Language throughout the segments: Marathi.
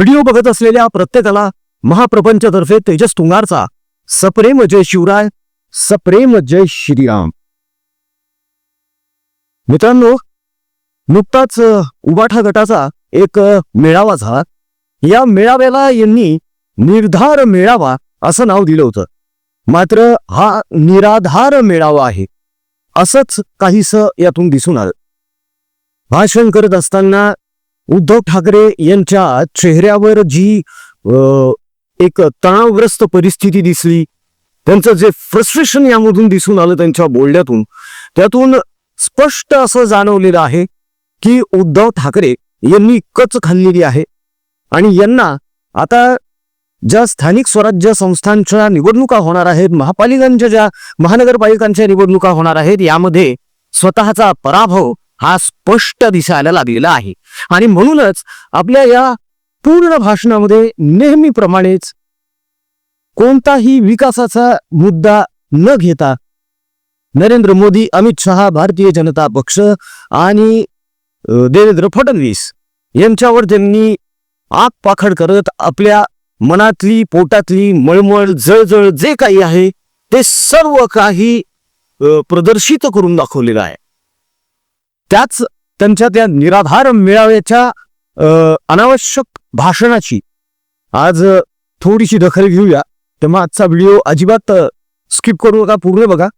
व्हिडिओ बघत असलेल्या प्रत्येकाला महाप्रपंचतर्फे तेजस तुंगारचा सप्रेम जय शिवराय सप्रेम जय श्रीराम. मित्रांनो नुकताच उबाठा गटाचा एक मेळावा झाला. या मेळाव्याला यांनी निर्धार मेळावा असं नाव दिलं होतं. मात्र हा निराधार मेळावा आहे असंच काहीस यातून दिसून आलं. भाषण करत असताना उद्धव ठाकरे यांच्या चेहऱ्यावर जी एक तणावग्रस्त परिस्थिती दिसली त्यांचं जे फ्रस्ट्रेशन यामधून दिसून आलं त्यांच्या बोलण्यातून त्यातून स्पष्ट असं जाणवलेलं आहे की उद्धव ठाकरे यांनी कच खाल्लेली आहे. आणि यांना आता ज्या स्थानिक स्वराज्य संस्थांच्या निवडणुका होणार आहेत महापालिकांच्या ज्या महानगरपालिकांच्या निवडणुका होणार आहेत यामध्ये स्वतःचा पराभव हा स्पष्ट दिसायला लागलेला आहे. आणि म्हणूनच आपल्या या पूर्ण भाषणामध्ये नेहमीप्रमाणेच कोणताही विकासाचा मुद्दा न घेता नरेंद्र मोदी अमित शहा भारतीय जनता पक्ष आणि देवेंद्र फडणवीस यांच्यावर त्यांनी आग पाखड करत आपल्या मनातली पोटातली मळमळ जळजळ जे काही आहे ते सर्व काही प्रदर्शित करून दाखवलेलं आहे. त्याच त्यांच्या त्या निराधार मेळाव्याच्या अनावश्यक भाषणाची आज थोडीशी दखल घेऊया. तेव्हा आजचा व्हिडिओ अजिबात स्किप करू नका पूर्ण बघा.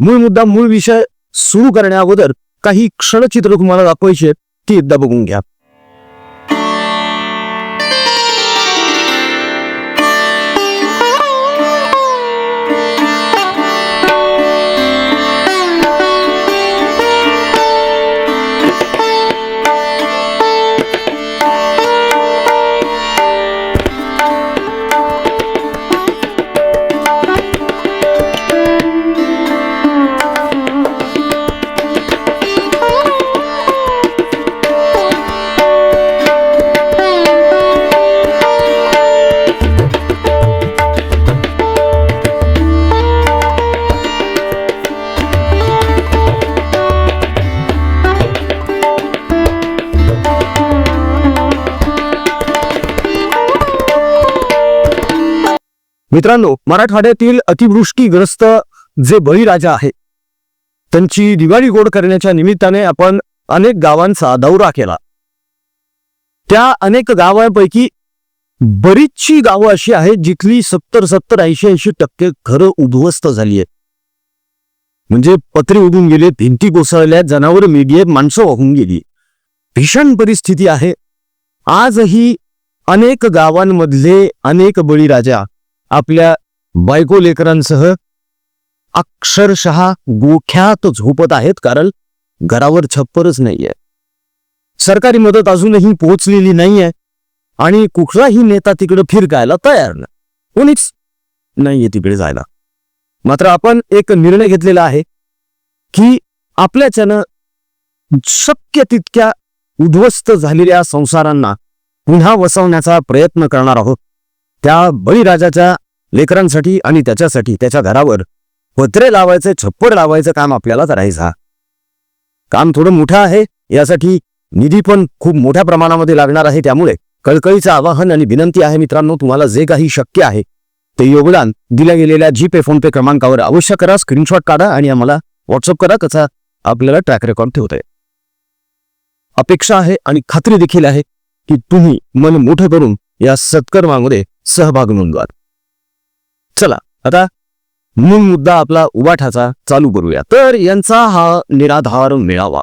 मूळ मुद्दा मूळ विषय सुरू करण्या अगोदर काही क्षणचित्र तुम्हाला दाखवायचे ती एकदा बघून घ्या. मित्रांनो मराठवाड्यातील अतिवृष्टीग्रस्त जे बळीराजा आहे त्यांची दिवाळी गोड करण्याच्या निमित्ताने आपण अनेक गावांचा दौरा केला. त्या अनेक गावांपैकी बरीचशी गावं अशी आहेत जिथली सत्तर सत्तर ऐंशी ऐंशी टक्के घरं उद्ध्वस्त झाली आहेत. म्हणजे पत्रे उडून गेले भिंती कोसळल्या जनावर मेडिये माणसं वाहून गेली भीषण परिस्थिती आहे. आजही अनेक गावांमधले अनेक बळीराजा आपल्या बायको लेकरांसह अक्षरशः गोख्यात झोपत आहेत कारण घरावर छप्परच नाहीये. सरकारी मदत अजूनही पोहोचलेली नाहीये आणि कुठलाही नेता तिकडे फिरकायला तयार नाही. कोणीच नाहीये तिकडे जायला. मात्र आपण एक निर्णय घेतलेला आहे की आपल्याच्यानं शक्य तितक्या उद्ध्वस्त झालेल्या संसारांना पुन्हा वसवण्याचा प्रयत्न करणार आहोत. त्या बळीराजाच्या लेकरांसाठी आणि त्याच्यासाठी त्याच्या घरावर पत्रे लावायचे छप्पर लावायचं काम आपल्याला करायचं हा. काम थोडं मोठं आहे यासाठी निधी पण खूप मोठ्या प्रमाणामध्ये लागणार आहे त्यामुळे कळकळीचं आवाहन आणि विनंती आहे मित्रांनो तुम्हाला जे काही शक्य आहे ते योगदान दिल्या गेलेल्या जी पे फोन पे क्रमांकावर अवश्य करा स्क्रीनशॉट काढा आणि आम्हाला व्हॉट्सअप करा कसा आपल्याला ट्रॅक रेकॉर्ड ठेवता येईल अपेक्षा आहे आणि खात्री देखील आहे की तुम्ही मन मोठं करून या सत्कर्मामध्ये सहभाग नोंदवाल चला आता मूळ मुद्दा आपला उबाठाचा चालू करूया. तर यांचा हा निराधार मेळावा.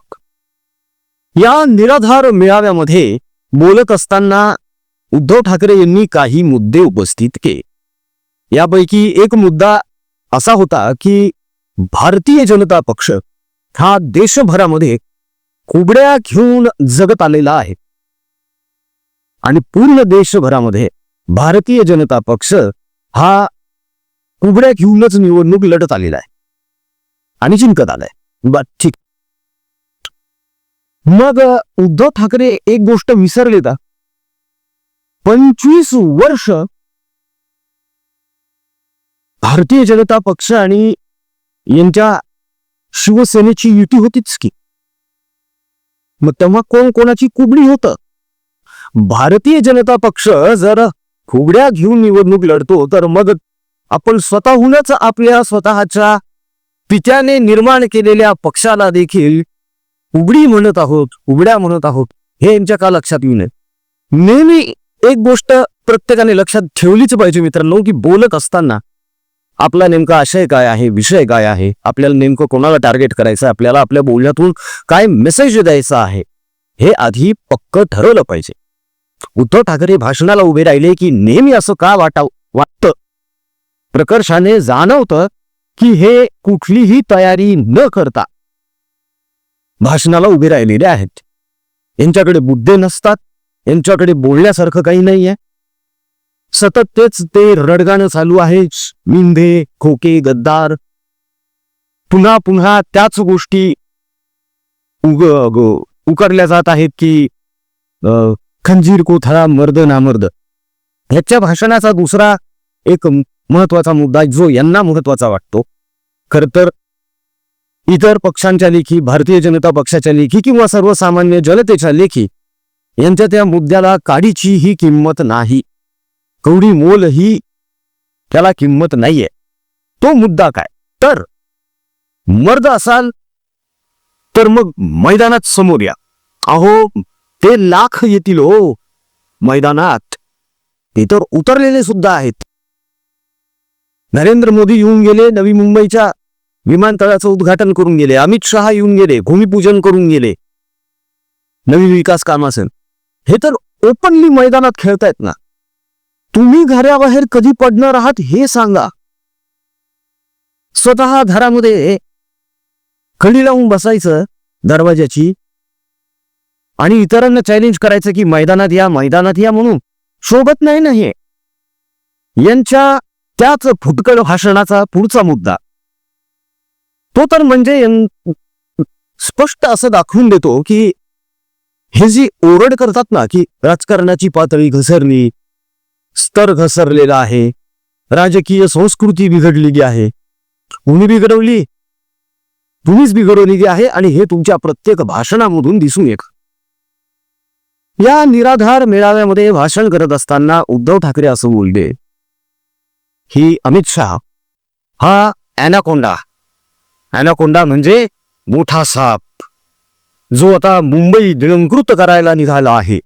या निराधार मेळाव्यामध्ये बोलत असताना उद्धव ठाकरे यांनी काही मुद्दे उपस्थित केले. यापैकी एक मुद्दा असा होता की भारतीय जनता पक्ष हा देशभरामध्ये कुबड्या घेऊन जगत आलेला आहे. आणि पूर्ण देशभरामध्ये भारतीय जनता पक्ष हा उघड्या घेऊनच निवडणूक लढत आलेला आहे. आणि जिंकत आलाय. बर ठीक. मग उद्धव ठाकरे एक गोष्ट विसरले का पंचवीस वर्ष भारतीय जनता पक्ष आणि यांच्या शिवसेनेची युती होतीच की. मग तेव्हा कोण कोणाची कुबडी होतं? भारतीय जनता पक्ष जर फुगड्या घेऊन निवडणूक लढतो तर मग आपण स्वतःहूनच आपल्या स्वतःच्या पित्याने निर्माण केलेल्या पक्षाला देखील उघडी म्हणत आहोत उघड्या म्हणत आहोत हे यांच्या का लक्षात येऊ नये? नेहमी एक गोष्ट प्रत्येकाने लक्षात ठेवलीच पाहिजे मित्रांनो की बोलत असताना आपला नेमका आशय काय आहे विषय काय आहे आपल्याला नेमकं कोणाला टार्गेट करायचं आहे आपल्याला आपल्या बोलण्यातून काय मेसेज द्यायचा आहे हे आधी पक्क ठरवलं पाहिजे. उद्धव ठाकरे भाषणाला उभे राहिले की नेहमी असं का वाटाव वाटतं? प्रकर्षाने जाणवतं की हे कुठलीही तयारी न करता भाषणाला उभे राहिलेले आहेत. यांच्याकडे मुद्दे नसतात यांच्याकडे बोलण्यासारखं काही नाहीये. सतत तेच ते रडगाणं चालू आहे मिंधे खोके गद्दार. पुन्हा पुन्हा त्याच गोष्टी उग उकरल्या जात आहेत की खंजीर कोथळा मर्द नामर्द. ह्याच्या भाषणाचा दुसरा एक महत्त्वाचा मुद्दा जो यांना महत्त्वाचा वाटतो. खर तर इतर पक्षांच्या लेखी भारतीय जनता पक्षाच्या लेखी किंवा सर्वसामान्य जनतेच्या लेखी यांच्या त्या मुद्द्याला काडीची ही किंमत नाही. कवडी मोल ही त्याला किंमत नाहीये. तो मुद्दा काय? तर मर्द असाल तर मग मैदानात समोर या. अहो ते लाख येतील हो. मैदानात. ते तर उतरलेले सुद्धा आहेत. नरेंद्र मोदी येऊन गेले नवी मुंबईच्या विमानतळाचं उद्घाटन करून गेले अमित शहा येऊन गेले भूमिपूजन करून गेले नवी विकास काम हे तर ओपनली मैदानात खेळतायत ना. तुम्ही घराबाहेर कधी पडणार आहात हे सांगा. स्वतः घरामध्ये खडी लावून बसायचं दरवाजाची आणि इतरांना चॅलेंज करायचं की मैदानात या मैदानात या म्हणून शोभत नाही ना हे. यांच्या त्याच फुटकळ भाषणाचा पुढचा मुद्दा. तो तर म्हणजे स्पष्ट असं दाखवून देतो की हे जी ओरड करतात ना की राजकारणाची पातळी घसरली स्तर घसरलेला आहे राजकीय संस्कृती बिघडलेली आहे कुणी बिघडवली तुम्हीच बिघडवलेली आहे आणि हे तुमच्या प्रत्येक भाषणामधून दिसून येत. या निराधार मेळाव्यामध्ये भाषण करत असताना उद्धव ठाकरे असं बोलले ही अमित शहा. हा अॅनाकोंडा अॅनाकोंडा म्हणजे मोठा साप जो आता मुंबई गिळंकृत करायला निघाला आहे.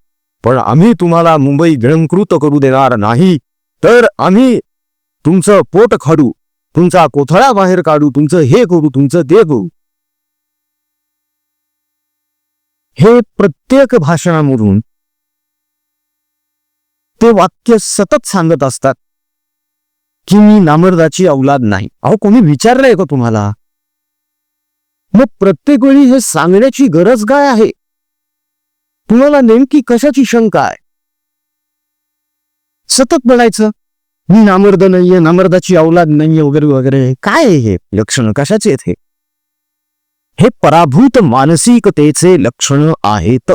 पण आम्ही तुम्हाला मुंबई गिळंकृत करू देणार नाही तर आम्ही तुमचं पोट खाडू तुमचा कोथळा बाहेर काढू तुमचं हे करू तुमचं ते करू. हे प्रत्येक भाषणामधून ते वाक्य सतत सांगत असतात. की मी नामर्दाची औलाद नाही. अहो कोणी विचारलंय का तुम्हाला? मग प्रत्येक वेळी हे सांगण्याची गरज काय आहे? तुम्हाला नेमकी कशाची शंका आहे? सतत म्हणायचं मी नामर्द नाहीये नामर्दाची औलाद नाहीये वगैरे वगैरे. काय हे? लक्षण कशाचे आहेत हे? हे पराभूत मानसिकतेचे लक्षण आहेत.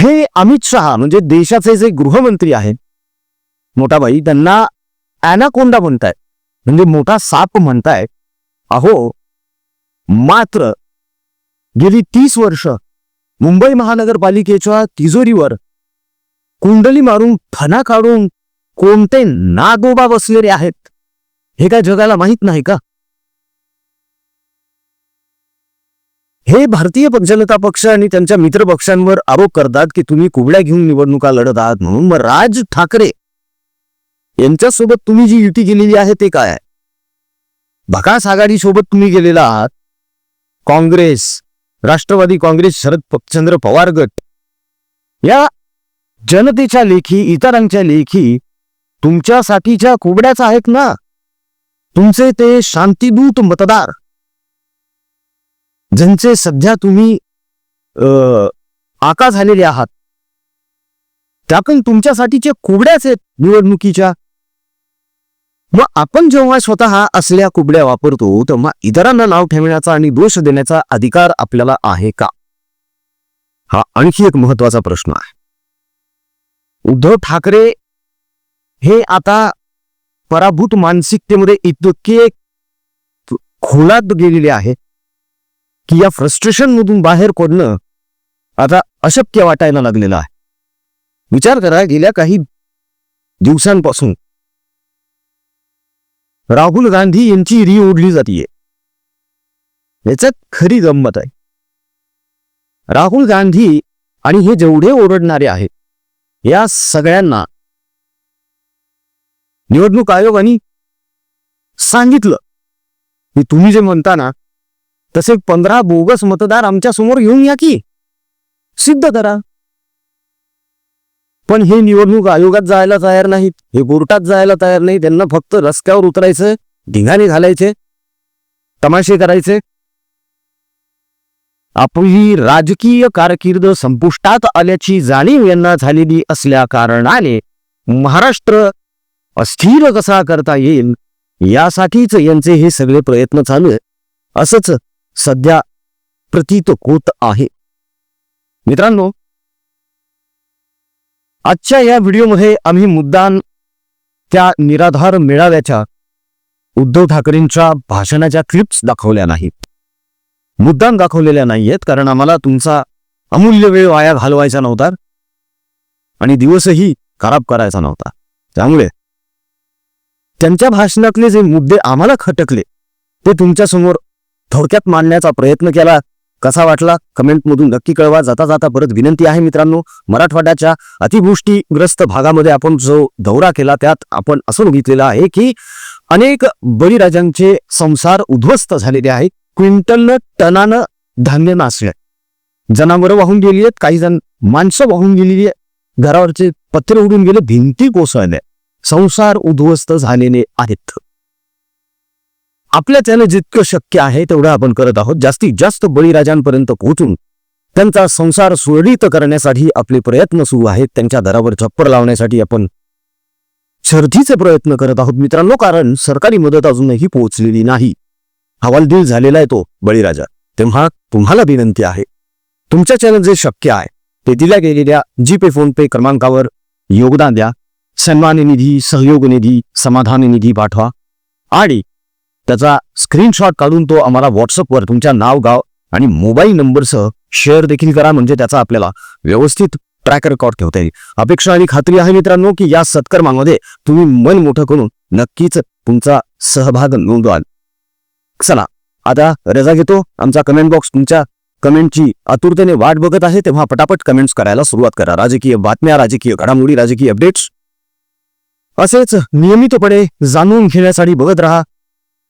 हे अमित शहा म्हणजे देशाचे जे गृहमंत्री आहेत मोठा भाई त्यांना अॅनाकोंडा म्हणतायत. म्हणजे मोठा साप म्हणतायत. अहो मात्र गेली तीस वर्ष मुंबई महानगरपालिकेच्या तिजोरीवर कुंडली मारून फना काढून कोणते नागोबा बसलेले आहेत हे काय जगाला माहीत नाही का? हे भारतीय जनता पक्ष आणि त्यांच्या मित्रपक्षांवर आरोप करतात की तुम्ही कुबड्या घेऊन निवडणुका लढत आहात म्हणून मग राज ठाकरे यांच्यासोबत तुम्ही जी युती केलेली आहे ते काय आहे? भकास आघाडी सोबत तुम्ही गेलेला आहात. काँग्रेस राष्ट्रवादी काँग्रेस शरद चंद्र पवार गट. या जनतेच्या लेखी इतरांच्या लेखी तुमच्यासाठीच्या कोबड्याच आहेत ना? तुमचे ते शांतीदूत मतदार. ज्यांचे सध्या तुम्ही आका झालेले आहात. त्या पण तुमच्यासाठीचे कोबड्याच आहेत निवडणुकीच्या. मग आपण जेव्हा स्वतः असल्या कुबड्या वापरतो तेव्हा इतरांना नाव ठेवण्याचा आणि दोष देण्याचा अधिकार आपल्याला आहे का? हा आणखी एक महत्त्वाचा प्रश्न आहे. उद्धव ठाकरे हे आता पराभूत मानसिकतेमध्ये इतके खोलात गेलेले आहे की या फ्रस्ट्रेशन मधून बाहेर पडणं आता अशक्य वाटायला लागलेलं आहे. विचार करा गेल्या काही दिवसांपासून राहुल गांधी यांची री ओढली जातीये. याच्यात खरी गंमत आहे. राहुल गांधी आणि हे जेवढे ओरडणारे आहेत या सगळ्यांना निवडणूक आयोगाने सांगितलं. की तुम्ही जे म्हणता ना तसे पंधरा बोगस मतदार आमच्यासमोर घेऊन या की. सिद्ध करा. पण हे निवडणूक आयोगात जायला तयार नाहीत. हे कोर्टात जायला तयार नाही. त्यांना फक्त रस्त्यावर उतरायचं ढिंगाणे घालायचे तमाशे करायचे. आपली राजकीय कारकीर्द संपुष्टात आल्याची जाणीव यांना झालेली असल्या कारणाने महाराष्ट्र अस्थिर कसा करता येईल यासाठीच यांचे हे सगळे प्रयत्न चालू आहे असंच सध्या प्रतीत होत आहे. मित्रांनो आजच्या या व्हिडिओमध्ये आम्ही मुद्दाम त्या निराधार मेळाव्याच्या उद्धव ठाकरेंच्या भाषणाच्या क्लिप्स दाखवल्या नाहीत. मुद्दाम दाखवलेल्या नाहीयेत कारण आम्हाला तुमचा अमूल्य वेळ वाया घालवायचा नव्हता आणि दिवसही खराब करायचा नव्हता. त्यामुळे त्यांच्या भाषणातले जे मुद्दे आम्हाला खटकले ते तुमच्यासमोर थोडक्यात मांडण्याचा प्रयत्न केला कसा वाटला? कमेंटमधून नक्की कळवा. जाता जाता परत विनंती आहे मित्रांनो मराठवाड्याच्या अतिवृष्टीग्रस्त भागामध्ये आपण जो दौरा केला त्यात आपण असं बघितलेलं आहे की अनेक बळीराजांचे संसार उद्ध्वस्त झालेले आहेत. क्विंटलनं टनानं धान्य नासले जनावरं वाहून गेली आहेत काही जण माणसं वाहून गेलेली आहेत. घरावरचे पत्रे उडून गेले भिंती कोसळल्या संसार उद्ध्वस्त झालेले आहेत. आपल्या त्याने जितकं शक्य आहे तेवढं आपण करत आहोत. जास्तीत जास्त बळीराजांपर्यंत पोहोचून त्यांचा संसार सुरळीत करण्यासाठी आपले प्रयत्न सुरू आहेत. त्यांच्या दरावर छप्पर लावण्यासाठी आपण शर्थीचे प्रयत्न करत आहोत मित्रांनो कारण सरकारी मदत अजूनही पोहोचलेली नाही. हवालदिल झालेला आहे तो बळीराजा. तेव्हा तुम्हाला विनंती आहे तुमच्या चॅनल जे शक्य आहे ते दिल्या गेलेल्या जीपे फोनपे क्रमांकावर योगदान द्या. सन्मान निधी सहयोग निधी समाधान निधी पाठवा. आणि त्याचा स्क्रीनशॉट काढून तो आम्हाला व्हॉट्सअपवर तुमच्या नाव गाव आणि मोबाईल नंबरसह शेअर देखील करा म्हणजे त्याचा आपल्याला व्यवस्थित ट्रॅक रेकॉर्ड ठेवता येईल. अपेक्षा आणि खात्री आहे मित्रांनो की या सत्कर्मामध्ये तुम्ही मन मोठं करून नक्कीच तुमचा सहभाग नोंदवाल. चला आता रजा घेतो. आमचा कमेंट बॉक्स तुमच्या कमेंटची आतुरतेने वाट बघत आहे तेव्हा पटापट कमेंट्स करायला सुरुवात करा. राजकीय बातम्या राजकीय घडामोडी राजकीय अपडेट्स असेच नियमितपणे जाणून घेण्यासाठी बघत राहा.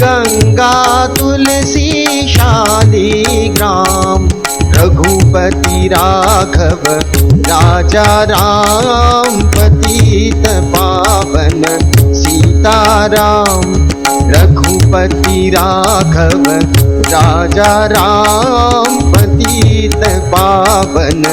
गङ्गा तुलसी शालिग्राम रघुपति राघव राजा राम पतित पावन सीताराम रघुपति राघव राजा राम पतित पावन